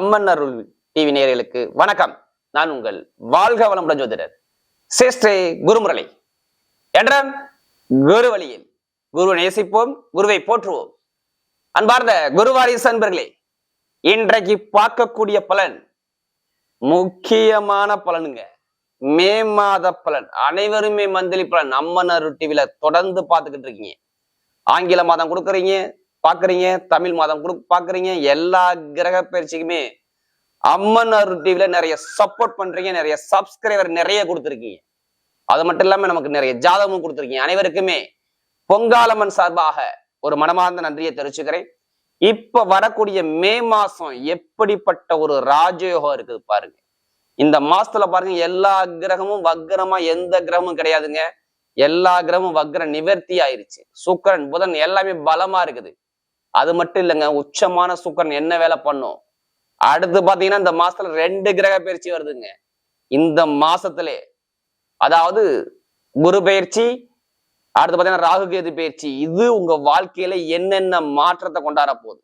அம்மன் அருள் TV நேயர்களுக்கு வணக்கம். நான் உங்கள் வாழ்க வளமுடன் ஜோதிடர் சேஷ்டே குருமுரளி. என்ற குரு வழியில் குருவை நேசிப்போம் குருவை போற்றுவோம். அன்பார்ந்த குருவாரிசு அன்பர்களே இன்றைக்கு பார்க்கக்கூடிய பலன் முக்கியமான பலனுங்க. மே மாத பலன் அனைவருமே மந்திலி பலன் அம்மன் அருள் டிவில தொடர்ந்து பார்த்துக்கிட்டு இருக்கீங்க. ஆங்கில மாதம் கொடுக்குறீங்க பாக்குறீங்க தமிழ் மாதம் கொடு பாக்குறீங்க எல்லா கிரக பயிற்சிக்குமே அம்மன் அருள் டிவில நிறைய சப்போர்ட் பண்றீங்க நிறைய சப்ஸ்கிரைபர் நிறைய கொடுத்துருக்கீங்க. அது மட்டும் இல்லாம நமக்கு நிறைய ஜாதகமும் கொடுத்துருக்கீங்க. அனைவருக்குமே பொங்காலம்மன் சார்பாக ஒரு மனமார்ந்த நன்றியை தெரிவிச்சுக்கிறேன். இப்ப வரக்கூடிய மே மாசம் எப்படிப்பட்ட ஒரு ராஜயோகம் இருக்குது பாருங்க. இந்த மாசத்துல பாருங்க எல்லா கிரகமும் வக்ரமா எந்த கிரகமும் கிடையாதுங்க. எல்லா கிரகமும் வக்ர நிவர்த்தி ஆயிருச்சு. சுக்கரன் புதன் எல்லாமே பலமா இருக்குது. அது மட்டும் இல்லைங்க உச்சமான சுக்கரன் என்ன வேலை பண்ணும்? அடுத்து பாத்தீங்கன்னா இந்த மாசத்துல ரெண்டு கிரக பயிற்சி வருதுங்க. இந்த மாசத்திலே அதாவது குரு பயிற்சி அடுத்து பாத்தீங்கன்னா ராகு கேது பயிற்சி இது உங்க வாழ்க்கையில என்னென்ன மாற்றத்தை கொண்டாட போகுது?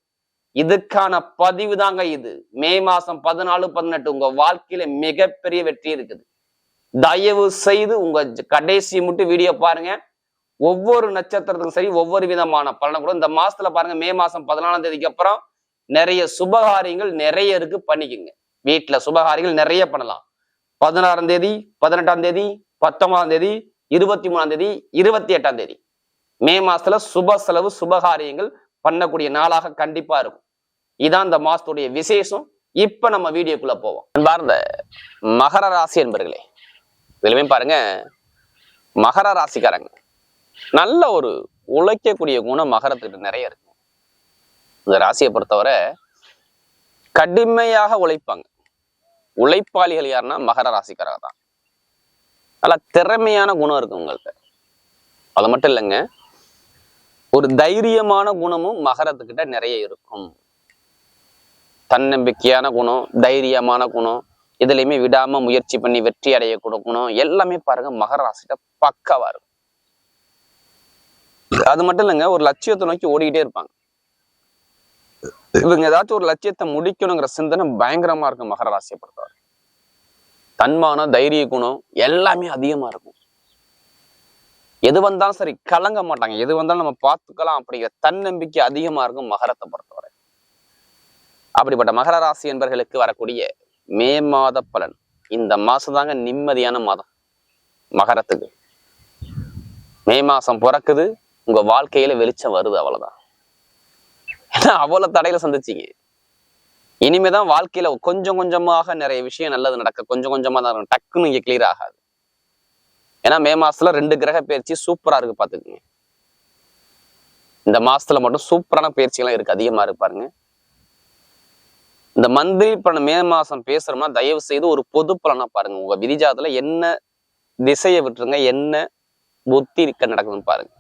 இதுக்கான பதிவு தாங்க இது. மே மாசம் பதினாலு பதினெட்டு உங்க வாழ்க்கையில மிகப்பெரிய வெற்றி இருக்குது. தயவு செய்து உங்க கடைசி மட்டும் வீடியோ பாருங்க. ஒவ்வொரு நட்சத்திரத்துக்கும் சரி ஒவ்வொரு விதமான பலனை கூட இந்த மாசத்துல பாருங்க மே மாசம் பதினாலாம் தேதிக்கு அப்புறம் நிறைய சுபகாரியங்கள் நிறைய இருக்கு பண்ணிக்கோங்க. வீட்டுல சுபகாரியங்கள் நிறைய பண்ணலாம். பதினாறாம் தேதி பதினெட்டாம் தேதி பத்தொன்பதாம் தேதி இருபத்தி மூணாம் தேதி இருபத்தி எட்டாம் தேதி. மே மாசத்துல சுப செலவு சுபகாரியங்கள் பண்ணக்கூடிய நாளாக கண்டிப்பா இருக்கும். இதான் இந்த மாசத்துடைய விசேஷம். இப்ப நம்ம வீடியோக்குள்ள போவோம். அன்பார்ந்த மகர ராசி என்பர்களே இதுலயுமே பாருங்க மகர ராசிக்காரங்க நல்ல ஒரு உழைக்கக்கூடிய குணம் மகரத்துக்கிட்ட நிறைய இருக்கு. இந்த ராசியை பொறுத்தவரை கடுமையாக உழைப்பாங்க. உழைப்பாளிகள் யாருன்னா மகர ராசிக்காரங்க தான். நல்லா திறமையான குணம் இருக்கு உங்கள்கிட்ட அது மட்டும் இல்லைங்க ஒரு தைரியமான குணமும் மகரத்துக்கிட்ட நிறைய இருக்கும். தன்னம்பிக்கையான குணம் தைரியமான குணம் இதுலையுமே விடாம முயற்சி பண்ணி வெற்றி அடைய கொடுக்கணும் எல்லாமே பாருங்க மகர ராசிட்ட பக்காவா இருக்கும். அது மட்டும் இல்லைங்க ஒரு லட்சியத்தை நோக்கி ஓடிக்கிட்டே இருப்பாங்க. இவங்க ஏதாச்சும் ஒரு லட்சியத்தை முடிக்கணுங்கிற சிந்தனை பயங்கரமா இருக்கும் மகர ராசியை பொறுத்தவரை. தன்மானம் தைரிய குணம் எல்லாமே அதிகமா இருக்கும். எது வந்தாலும் சரி கலங்க மாட்டாங்க. எது வந்தாலும் நம்ம பார்த்துக்கலாம் அப்படிங்கிற தன்னம்பிக்கை அதிகமா இருக்கும் மகரத்தை பொறுத்தவரை. அப்படிப்பட்ட மகர ராசி என்பர்களுக்கு வரக்கூடிய மே மாத பலன். இந்த மாசம் தாங்க நிம்மதியான மாதம். மகரத்துக்கு. மே மாசம் பிறக்குது உங்க வாழ்க்கையில வெளிச்சம் வருது அவ்வளவுதான். ஏன்னா அவ்வளோ தடையில இனிமே இனிமேதான் வாழ்க்கையில கொஞ்சம் கொஞ்சமாக நிறைய விஷயம் நல்லது நடக்க கொஞ்சம் கொஞ்சமா தான் இருக்கும் டக்குன்னு இங்கே கிளியர் ஆகாது. ஏன்னா மே மாசத்துல ரெண்டு கிரக பயிற்சி சூப்பரா இருக்கு பாத்துக்கோங்க. இந்த மாசத்துல மட்டும் சூப்பரான பயிற்சிகள்லாம் இருக்கு அதிகமா இருப்பாருங்க பாருங்க. இந்த மந்திரி பலன் மே மாசம் பேசுறோம்னா தயவு செய்து ஒரு பொது பலனா பாருங்க. உங்க விதிஜாதத்துல என்ன திசையை விட்டுருங்க என்ன புத்தி இருக்க நடக்குதுன்னு பாருங்க.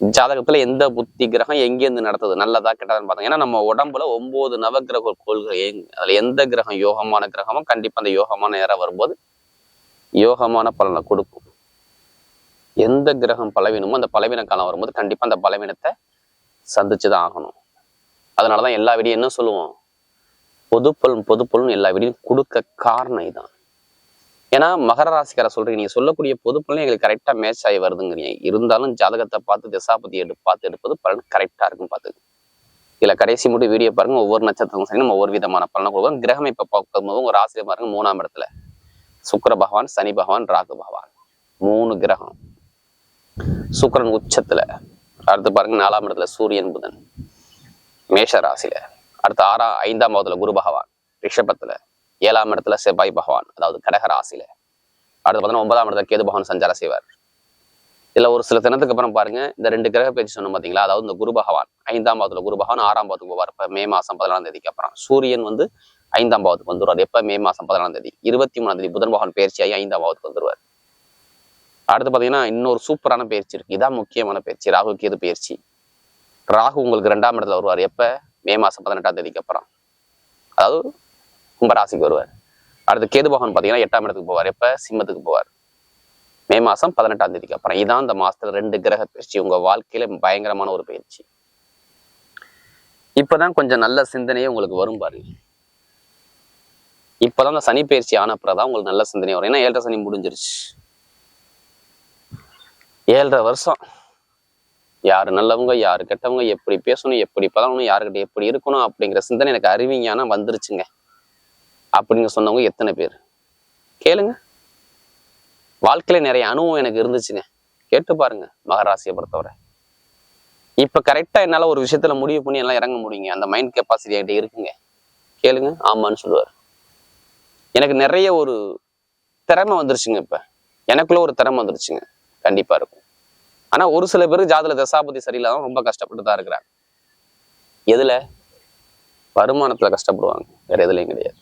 ஜாதகத்துல எந்த புத்தி கிரகம் எங்கேருந்து நடத்துது நல்லதா கெட்டதான்னு பார்த்தோம். ஏன்னா நம்ம உடம்புல ஒன்பது நவகிரக கோள்கள் அதுல எந்த கிரகம் யோகமான கிரகமோ கண்டிப்பா அந்த யோகமான நேரம் வரும்போது யோகமான பலனை கொடுக்கும். எந்த கிரகம் பலவீனமோ அந்த பலவீன காலம் வரும்போது கண்டிப்பா அந்த பலவீனத்தை சந்திச்சுதான் ஆகணும். அதனாலதான் எல்லா வீடியும் என்ன சொல்லுவோம்? பொதுப்பலன் பொதுப்பலன் எல்லா வீடியும் கொடுக்க காரணம் இதான். ஏன்னா மகர ராசிக்கார சொல்றீங்க. நீங்க சொல்லக்கூடிய பொது பலன் எங்களுக்கு கரெக்டா மேட்ச் ஆகி வருதுங்கிறீங்க. இருந்தாலும் ஜாதகத்தை பார்த்து திசாபதி எடு பார்த்து எடுப்பது பலன் கரெக்டா இருக்கும் பார்த்து இதுல கடைசி மட்டும் வீடியோ பாருங்க. ஒவ்வொரு நட்சத்திரம் சரி நம்ம ஒவ்வொரு விதமான பலனை கொடுக்கும் கிரகம் இப்ப பார்க்கும்போது உங்க ராசியில பாருங்க மூணாம் இடத்துல. சுக்கர பகவான் சனி பகவான் ராகு பகவான். மூணு கிரகம். சுக்கரன் உச்சத்துல. அடுத்து பாருங்க நாலாம் இடத்துல சூரியன் புதன். மேஷ ராசியில. அடுத்து ஆறா ஐந்தாம் பாவத்துல குரு பகவான். ரிஷபத்துல. ஏழாம் இடத்துல செவ்வாய் பகவான் அதாவது கடக ராசியில. அடுத்து பார்த்தீங்கன்னா ஒன்பதாம் இடத்துல கேது பகவான் சஞ்சாரம் செய்வார். இதுல ஒரு சில தினத்துக்கு அப்புறம் பாருங்க இந்த ரெண்டு கிரக பேச்சு சொன்ன பாத்தீங்களா? அதாவது இந்த குரு பகவான் ஐந்தாம் பாவத்துல குரு பகவான் ஆறாம் பாவத்துக்கு போவார். இப்ப மே மாசம் பதினாலாம் தேதிக்கு அப்புறம். சூரியன் வந்து ஐந்தாம் பாவத்துக்கு வந்துருவார். எப்ப? மே மாசம் பதினாலாம் தேதி. இருபத்தி மூணாம் தேதி புதன் பகவான் பயிற்சியாகி ஐந்தாம் பாவத்துக்கு வந்துருவார். அடுத்து பாத்தீங்கன்னா இன்னொரு சூப்பரான பயிற்சி இருக்கு. இதான் முக்கியமான பயிற்சி. ராகு கேது பயிற்சி. ராகு உங்களுக்கு ரெண்டாம் இடத்துல வருவார். எப்ப? மே மாசம் பதினெட்டாம் தேதிக்கு அப்புறம். அதாவது கும்பராசிக்கு வருவார். அடுத்து கேது பகவான் பாத்தீங்கன்னா எட்டாம் இடத்துக்கு போவார். எப்போ? சிம்மத்துக்கு போவார். மே மாசம் பதினெட்டாம் தேதிக்கு. அப்புறம் இதான் அந்த மாசத்துல ரெண்டு கிரக பயிற்சி. உங்க வாழ்க்கையில பயங்கரமான ஒரு பயிற்சி. இப்பதான் கொஞ்சம் நல்ல சிந்தனையே உங்களுக்கு வரும் பாருங்க. இப்பதான் அந்த சனி பயிற்சி ஆன உங்களுக்கு நல்ல சிந்தனை வரும். ஏன்னா ஏழரை சனி முடிஞ்சிருச்சு. ஏழரை வருஷம். யாரு நல்லவங்க யாரு கெட்டவங்க எப்படி பேசணும் எப்படி பழகணும் யாருக்கிட்ட எப்படி இருக்கணும் அப்படிங்கிற சிந்தனை எனக்கு அறிவிங்கன்னா வந்துருச்சுங்க. அப்படின்னு சொன்னவங்க எத்தனை பேர்? கேளுங்க. வாழ்க்கையில நிறைய அனுபவம் எனக்கு இருந்துச்சுங்க. கேட்டு பாருங்க மகராசியை பொறுத்தவரை. இப்ப கரெக்டா என்னால ஒரு விஷயத்துல முடிவு பண்ணி எல்லாம் இறங்க முடியுங்க. அந்த மைண்ட் கெப்பாசிட்டி என்கிட்ட இருக்குங்க. கேளுங்க ஆமான்னு சொல்லுவார். எனக்கு நிறைய ஒரு திறமை வந்துருச்சுங்க இப்ப. எனக்குள்ள ஒரு திறமை வந்துருச்சுங்க. கண்டிப்பா இருக்கும். ஆனா ஒரு சில பேருக்கு ஜாதல தசாபதி சரியில்லாம ரொம்ப கஷ்டப்பட்டு தான் இருக்கிறாங்க. எதுல? வருமானத்துல கஷ்டப்படுவாங்க. வேற எதுலையும் கிடையாது.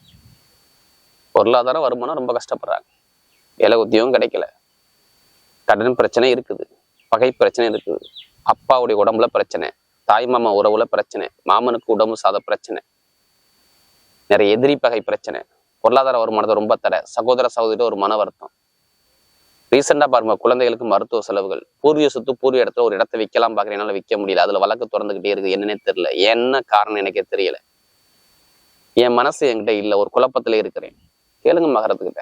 பொருளாதார வருமானம் ரொம்ப கஷ்டப்படுறாங்க. வேலை உத்தியோகம் கிடைக்கல. கடன் பிரச்சனை இருக்குது. பகை பிரச்சனை இருக்குது. அப்பாவுடைய உடம்புல பிரச்சனை. தாய் மாமா உறவுல பிரச்சனை. மாமனுக்கு உடம்பு சாத பிரச்சனை. நிறைய எதிரி பகை பிரச்சனை. பொருளாதார வருமானத்தை ரொம்ப தர சகோதர சகோதரி ஒரு மன வருத்தம். ரீசெண்டாக பாருங்க குழந்தைகளுக்கு மருத்துவ செலவுகள். பூர்வீக சொத்து பூர்வீக இடத்துல ஒரு இடத்த விற்கலாம் பார்க்குறேன் என்னால விற்க முடியல. அதுல வழக்கு திறந்துகிட்டே இருக்கு. என்னன்னே தெரியல. என்ன காரணம் எனக்கே தெரியல. என் மனசு என்கிட்ட இல்ல. ஒரு குழப்பத்திலே இருக்கிறேன். கேளுங்க மகரத்துக்கிட்ட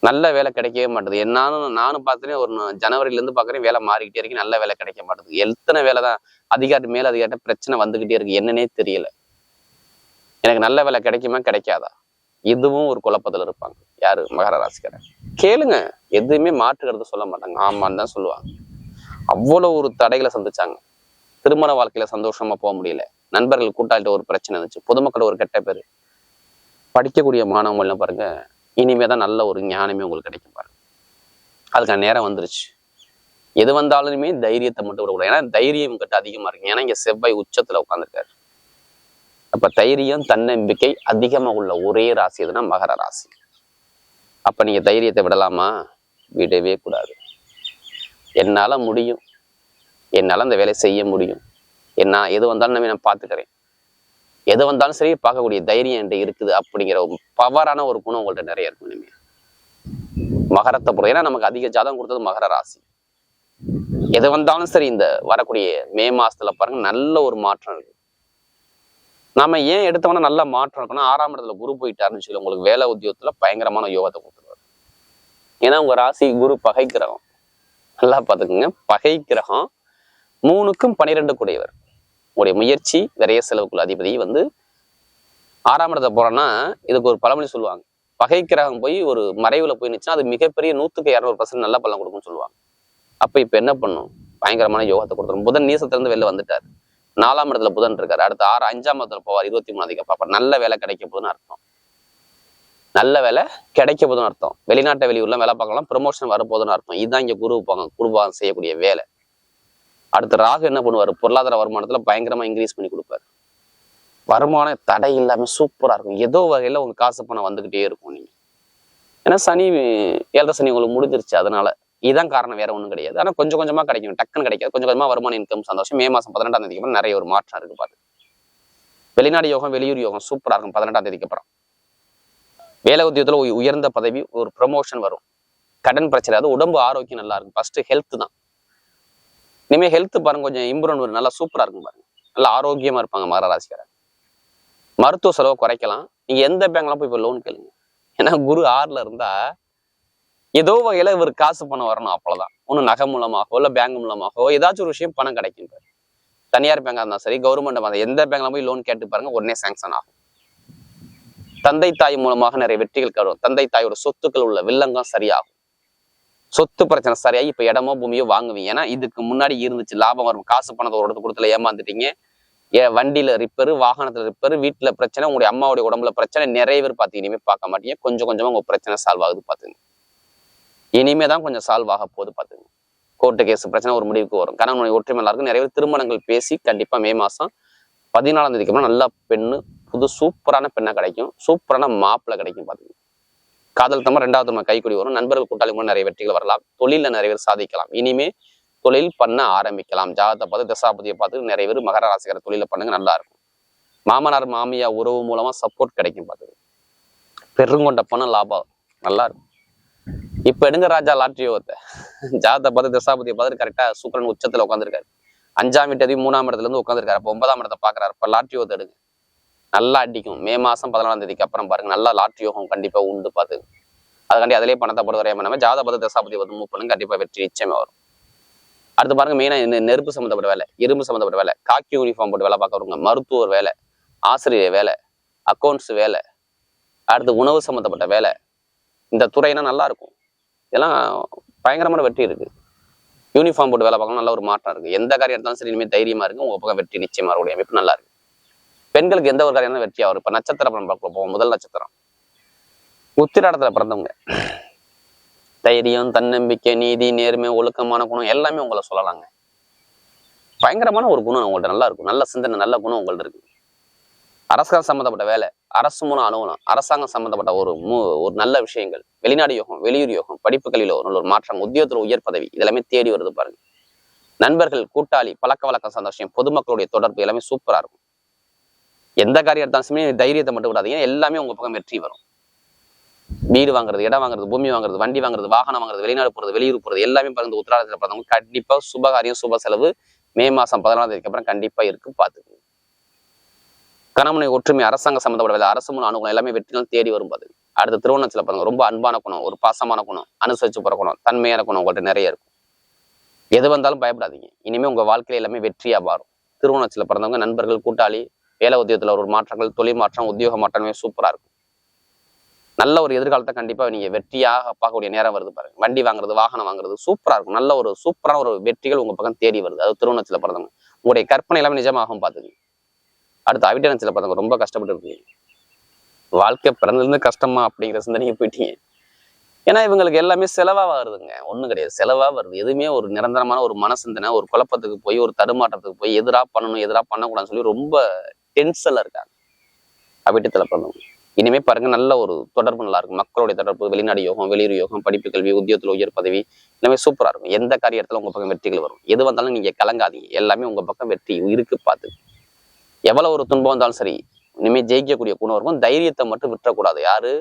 நல்ல வேலை கிடைக்கவே மாட்டேது. என்னாலும் நானும் பார்த்தேன் ஒரு ந- பார்க்குறேன் வேலை மாறிக்கிட்டே இருக்கு. நல்ல வேலை கிடைக்க மாட்டேது. எத்தனை வேலை தான் அதிகாரி மேல அதிகாரி பிரச்சனை வந்துகிட்டே இருக்கு என்னன்னே தெரியல. எனக்கு நல்ல வேலை கிடைக்குமா கிடைக்காதா? இதுவும் ஒரு குழப்பத்துல இருப்பாங்க. யாரு? மகர ராசிக்காரன் கேளுங்க. எதுவுமே மாற்றுக்கிறது சொல்ல மாட்டாங்க. ஆமான்னு தான் சொல்லுவாங்க. அவ்வளவு ஒரு தடைகளை சந்திச்சாங்க. திருமண வாழ்க்கையில சந்தோஷமா போக முடியல. நண்பர்கள் கூட்டாளிட்ட ஒரு பிரச்சனை இருந்துச்சு. பொதுமக்கள் ஒரு கெட்ட பேரு. படிக்கக்கூடிய மாணவங்கள்லாம் பாருங்க இனிமே தான் நல்ல ஒரு ஞானமே உங்களுக்கு கிடைக்கும் பாருங்க. அதுக்கான நேரம் வந்துருச்சு. எது வந்தாலுமே தைரியத்தை மட்டும் விடக்கூடாது ஏன்னா தைரியம் கிட்ட அதிகமாக இருக்கு. ஏன்னா இங்கே செவ்வாய் உச்சத்தில் உட்காந்துருக்காரு அப்போ தைரியம் தன்னம்பிக்கை அதிகமாக உள்ள ஒரே ராசி எதுனா மகர ராசி. அப்போ நீங்கள் தைரியத்தை விடலாமா? விடவே கூடாது. என்னால் முடியும். என்னால் அந்த வேலையை செய்ய முடியும். என்ன எது வந்தாலும் நம்ம நான் பார்த்துக்கிறேன். எது வந்தாலும் சரி பார்க்கக்கூடிய தைரியம் என்கிட்ட இருக்குது அப்படிங்கிற ஒரு பவரான ஒரு குணம் உங்கள்கிட்ட நிறைய இருக்கும் இனிமேல் மகரத்தை பொறுத்த ஏன்னா நமக்கு அதிக ஜாதகம் கொடுத்தது மகர ராசி. எது வந்தாலும் சரி இந்த வரக்கூடிய மே மாசத்துல பாருங்க நல்ல ஒரு மாற்றம் இருக்கு. நாம ஏன் எடுத்தோம்னா நல்ல மாற்றம் இருக்குன்னா ஆறாம் இடத்துல குரு போயிட்டாருன்னு சொல்லி உங்களுக்கு வேலை உத்தியோகத்துல பயங்கரமான யோகத்தை கொடுத்துருவாரு. ஏன்னா உங்க ராசி குரு பகை கிரகம். நல்லா பார்த்துக்குங்க பகை கிரகம் மூணுக்கும் பனிரெண்டு கூடையவர். உங்களுடைய முயற்சி விரைய செலவுக்குள்ள அதிபதி வந்து ஆறாம் இடத்தை போறோம்னா இதுக்கு ஒரு பழமொழி சொல்லுவாங்க. பகை கிரகம் போய் ஒரு மறைவுல போய் நிச்சுன்னா அது மிகப்பெரிய நூத்துக்கு இரநூறு பர்சன்ட் நல்ல பலன் கொடுக்கும்னு சொல்லுவாங்க. அப்ப இப்ப என்ன பண்ணும்? பயங்கரமான யோகத்தை கொடுத்துரும். புதன் நீசத்திலிருந்து வெளில வந்துட்டார். நாலாம் இடத்துல புதன் இருக்காரு. அடுத்து ஆறு அஞ்சாம் இடத்துல போவார். இருபத்தி மூணு அதிகம் நல்ல வேலை கிடைக்க போதுன்னு அர்த்தம். நல்ல வேலை கிடைக்க போதுன்னு அர்த்தம். வெளிநாட்டை வெளியூர்லாம் வேலை பார்க்கலாம். ப்ரொமோஷன் வரப்போகுதுன்னு அர்த்தம். இதுதான் இங்க குரு போங்க குருபாகம் செய்யக்கூடிய வேலை. அடுத்து ராகு என்ன பண்ணுவாரு? பொருளாதார வருமானத்துல பயங்கரமா இன்க்ரீஸ் பண்ணி கொடுப்பாரு. வருமான தடை இல்லாம சூப்பரா இருக்கும். ஏதோ வகையில உங்கள் காசு பணம் வந்துகிட்டே இருக்கும் நீங்க. ஏன்னா சனி ஏழரை சனி உங்களுக்கு முடிஞ்சிருச்சு. அதனால இதுதான் காரணம். வேற ஒண்ணும் கிடையாது. ஆனா கொஞ்சம் கொஞ்சமா கிடைக்கும் டக்குன்னு கிடைக்காது. கொஞ்சம் கொஞ்சமா வருமான இன்கம் சந்தோஷம். மே மாசம் பதினெட்டாம் தேதிக்கு அப்புறம் நிறைய ஒரு மாற்றம் இருக்கு பாரு வெளிநாடு யோகம் வெளியூர் யோகம் சூப்பரா இருக்கும். பதினெட்டாம் தேதிக்கு அப்புறம். வேலை உத்தியோகத்துல உயர்ந்த பதவி ஒரு ப்ரமோஷன் வரும். கடன் பிரச்சனை. அது உடம்பு ஆரோக்கியம் நல்லா இருக்கும். ஃபர்ஸ்ட் ஹெல்த் தான். இனிமே ஹெல்த் பாருங்க கொஞ்சம் இம்ப்ரூவ் நல்லா சூப்பரா இருக்கும் பாருங்க. நல்லா ஆரோக்கியமா இருப்பாங்க மகர ராசிக்காரர். மருத்துவ செலவை குறைக்கலாம். நீங்க எந்த பேங்க்ல போய் இப்போ லோன் கேளுங்க. ஏன்னா குரு ஆறுல இருந்தா ஏதோ வகையில இவர் காசு பணம் வரணும் அவ்வளவுதான் ஒன்று நகை மூலமாகவோ இல்ல பேங்க் மூலமாகவோ ஏதாச்சும் ஒரு விஷயம் பணம் கிடைக்கும் பாரு. தனியார் பேங்காக இருந்தாலும் சரி கவர்மெண்ட் மாதிரி எந்த பேங்க்ல போய் லோன் கேட்டு பாருங்க உடனே சாங்ஷன் ஆகும். தந்தை தாய் மூலமாக நிறைய வெற்றிகள் கடும் தந்தை தாயோட சொத்துக்கள் உள்ள வில்லங்கம் சரியாகும். சொத்து பிரச்சனை சரியாகி இப்போ இடமோ பூமியோ வாங்குவீங்க. ஏன்னா இதுக்கு முன்னாடி இருந்துச்சு லாபம் வரும். காசு பணத்தை ஒரு இடத்து கொடுத்துல ஏமாந்துட்டீங்க. ஏ வண்டியில் ரிப்பேரு வாகனத்தில் ரிப்பேரு வீட்டில் பிரச்சனை உங்களுடைய அம்மாவுடைய உடம்புல பிரச்சனை நிறைய பேர் பார்த்து இனிமேல் பார்க்க மாட்டீங்க. கொஞ்சம் கொஞ்சமாக உங்கள் பிரச்சனை சால்வ் ஆகுது பார்த்துங்க. இனிமே தான் கொஞ்சம் சால்வ் ஆக போகுது பார்த்துங்க. கோர்ட்டு கேஸ் பிரச்சனை ஒரு முடிவுக்கு வரும். கணவன் ஒற்றுமை நல்லா இருக்கும் நிறைய பேர் திருமணங்கள் பேசி கண்டிப்பாக மே மாதம் பதினாலாம் தேதிக்கு அப்புறம் நல்ல பெண்ணு புது சூப்பரான பெண்ணாக கிடைக்கும். சூப்பரான மாப்பிள்ளை கிடைக்கும் பார்த்துங்க. காதல் தம்ம ரெண்டாவது நம்ம கைக்குடி வரும். நண்பர்கள் கூட்டாளி மூலம் நிறைய வெற்றிகள் வரலாம். தொழிலில் நிறைய பேர் சாதிக்கலாம். இனிமே தொழில் பண்ண ஆரம்பிக்கலாம். ஜாதகத்தை பார்த்து தசாபதியை பார்த்து நிறைய பேர் மகர ராசிக்கார தொழிலை பண்ணுங்க நல்லா இருக்கும். மாமனார் மாமியா உறவு மூலமா சப்போர்ட் கிடைக்கும் பார்த்து. பெருங்கொண்ட பணம் லாபம். நல்லா இருக்கும். இப்ப எடுங்க ராஜா லாட்ரி யோகத்தை ஜாதகத்தை பார்த்து தசாபதியை பார்த்து கரெக்டா சுக்கரன் உச்சத்துல உட்காந்துருக்காரு அஞ்சாம் வீட்டு மூணாம் இடத்துல இருந்து உட்காந்துருக்காரு அப்போ ஒன்பதாம் இடத்தை பாக்குறாரு இப்ப லாட்ரி எடுங்க. நல்லா அடிக்கும். மே மாதம் பதினாலாம் தேதிக்கு அப்புறம் பாருங்க நல்லா லாட்ரி யோகம் கண்டிப்பாக உண்டு பாத்து. அதுக்காண்டி அதிலே பணத்தை போட நம்ம ஜாதபத தசாபதி வந்து மூவ் பண்ணுங்க கண்டிப்பாக வெற்றி நிச்சயமா வரும். அடுத்து பாருங்க மெயினாக இந்த நெருப்பு சம்மந்தப்பட்ட வேலை இரும்பு சம்மந்தப்பட்ட வேலை காக்கி யூனிஃபார்ம் போட்டு வேலை பார்க்கறவங்க மருத்துவர் வேலை ஆசிரியர் வேலை அக்கௌண்ட்ஸ் வேலை அடுத்து உணவு சம்மந்தப்பட்ட வேலை இந்த துறைனா நல்லா இருக்கும். இதெல்லாம் பயங்கரமான வெற்றி இருக்குது யூனிஃபார்ம் போட்டு வேலை பார்க்கணும் நல்ல ஒரு மாற்றம் இருக்குது எந்த காரியம் எடுத்தாலும் சரி இனிமேல் தைரியமாக இருக்கு உங்கள் பக்கம் வெற்றி நிச்சயமாக இருக்கும் அமைப்பு நல்லா இருக்கு. பெண்களுக்கு எந்த ஒரு காரியம் வெற்றியாக வெற்றியா வரும் இப்ப நட்சத்திரம் நம்ம பார்க்க போவோம். முதல் நட்சத்திரம். உத்திராடத்தில் பிறந்தவங்க. தைரியம் தன்னம்பிக்கை நீதி நேர்மை ஒழுக்கமான குணம் எல்லாமே உங்களை சொல்லலாங்க. பயங்கரமான ஒரு குணம் உங்கள்ட்ட நல்லா இருக்கும். நல்ல சிந்தனை நல்ல குணம் உங்கள்ட்ட இருக்கு. அரசாங்கம் சம்மந்தப்பட்ட வேலை அரசு மூலம் அலுவலம் அரசாங்கம் சம்மந்தப்பட்ட ஒரு மூ ஒரு நல்ல விஷயங்கள் வெளிநாடு யோகம் வெளியூர் யோகம் படிப்புகளில் ஒரு நல்ல ஒரு மாற்றம் உத்தியோகத்தில் உயர் பதவி இதெல்லாமே தேடி வருது பாருங்க. நண்பர்கள் கூட்டாளி பழக்க வழக்கம் சந்தோஷம் பொதுமக்களுடைய தொடர்பு எல்லாமே சூப்பரா இருக்கும். எந்த காரியம் எடுத்தாலுமே தைரியத்தை மட்டும் விடாதீங்க. எல்லாமே உங்க பக்கம் வெற்றி வரும். வீடு வாங்குறது இடம் வாங்குறது பூமி வாங்குறது வண்டி வாங்குறது வாகனம் வாங்குறது வெளிநாடு போறது வெளியூர் போறது எல்லாமே பாருங்க உத்தராடத்தில் பிறந்தவங்க கண்டிப்பா சுபகாரியம் சுப செலவு மே மாசம் பதினாலாம் தேதிக்கு அப்புறம் கண்டிப்பா இருக்கு. பார்த்துக்கோங்க. கணவனை ஒற்றுமை அரசாங்க சம்மந்தப்பட வேலை அரசு முன் அணுகுணம் எல்லாமே வெற்றினால் தேடி வரும்போது அடுத்த அடுத்து திருவண்ணாச்சல பாருங்க ரொம்ப அன்பான குணம் ஒரு பாசமான குணம் அனுசரிச்சு போகிற குணம் தன்மையான குணம் உங்கள்கிட்ட நிறைய இருக்கும். எது வந்தாலும் பயப்படாதீங்க. இனிமே உங்க வாழ்க்கையில எல்லாமே வெற்றியா மாறும். திருவண்ணாச்சல பிறந்தவங்க நண்பர்கள் கூட்டாளி வேலை உத்தியோகத்துல ஒரு மாற்றங்கள் தொழில் மாற்றம் உத்தியோக மாற்றமே சூப்பரா இருக்கும். நல்ல ஒரு எதிர்காலத்தை கண்டிப்பா நீங்க வெற்றியாக பார்க்கக்கூடிய நேரம் வருது பாருங்க. வண்டி வாங்குறது வாகனம் வாங்குறது சூப்பரா இருக்கும். நல்ல ஒரு சூப்பரான ஒரு வெற்றிகள் உங்க பக்கம் தேடி வருது. அது திருவண்ணத்தில் பிறந்தவங்க. உங்களுடைய கற்பனை எல்லாமே நிஜமாகவும் பாத்துக்கங்க. அடுத்து அவிட்டனத்தில் பிறந்தவங்க ரொம்ப கஷ்டப்பட்டு இருக்கீங்க. வாழ்க்கை பிறந்திருந்து கஷ்டமா அப்படிங்கிற சிந்தனைக்கு போயிட்டீங்க. ஏன்னா இவங்களுக்கு எல்லாமே செலவாக வருதுங்க. ஒண்ணும் கிடையாது. செலவாக வருது. எதுவுமே ஒரு நிரந்தரமான ஒரு மனசிந்தனை ஒரு குழப்பத்துக்கு போய் ஒரு தடுமாற்றத்துக்கு போய் எதிராக பண்ணணும் எதிராக பண்ணக்கூடாதுன்னு சொல்லி ரொம்ப டென்ஷன்ல இருக்காங்க. அவிட்டத்துல பண்ணணும் இனிமே பாருங்க நல்ல ஒரு தொடர்பு நல்லா இருக்கும். மக்களுடைய தொடர்பு வெளிநாடு யோகம் வெளியூர் யோகம் படிப்பு கல்வி உத்தியோகத்தில் உயர் பதவி எல்லாமே சூப்பராக இருக்கும். எந்த காரியத்தில் உங்கள் பக்கம் வெற்றிகள் வரும்? எது வந்தாலும் நீங்கள் கலங்காதீங்க. எல்லாமே உங்கள் பக்கம் வெற்றி இருக்கு பார்த்து. எவ்வளவு ஒரு துன்பம் வந்தாலும் சரி இனிமேல் ஜெயிக்கக்கூடிய குணம் இருக்கும். தைரியத்தை மட்டும் விட்டுறக்கூடாது. யாரு?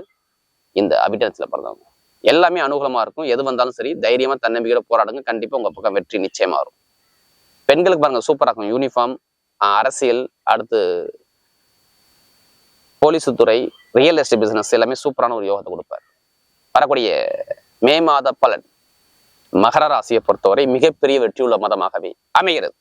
இந்த அபிடத்தில் பிறந்தவங்க. எல்லாமே அனுகூலமாக இருக்கும். எது வந்தாலும் சரி தைரியமாக தன்னம்பிக்கையோட போராடுங்க. கண்டிப்பாக உங்கள் பக்கம் வெற்றி நிச்சயமாக வரும். பெண்களுக்கு பாருங்கள் சூப்பராக இருக்கும். யூனிஃபார்ம் அரசியல் அடுத்து போலீஸ் துறை ரியல் எஸ்டேட் பிசினஸ் எல்லாமே சூப்பரான ஒரு யோகத்தை கொடுப்பார். வரக்கூடிய மே மாத பலன் மகர ராசியை பொறுத்தவரை மிகப்பெரிய வெற்றியுள்ள மதமாகவே அமைகிறது.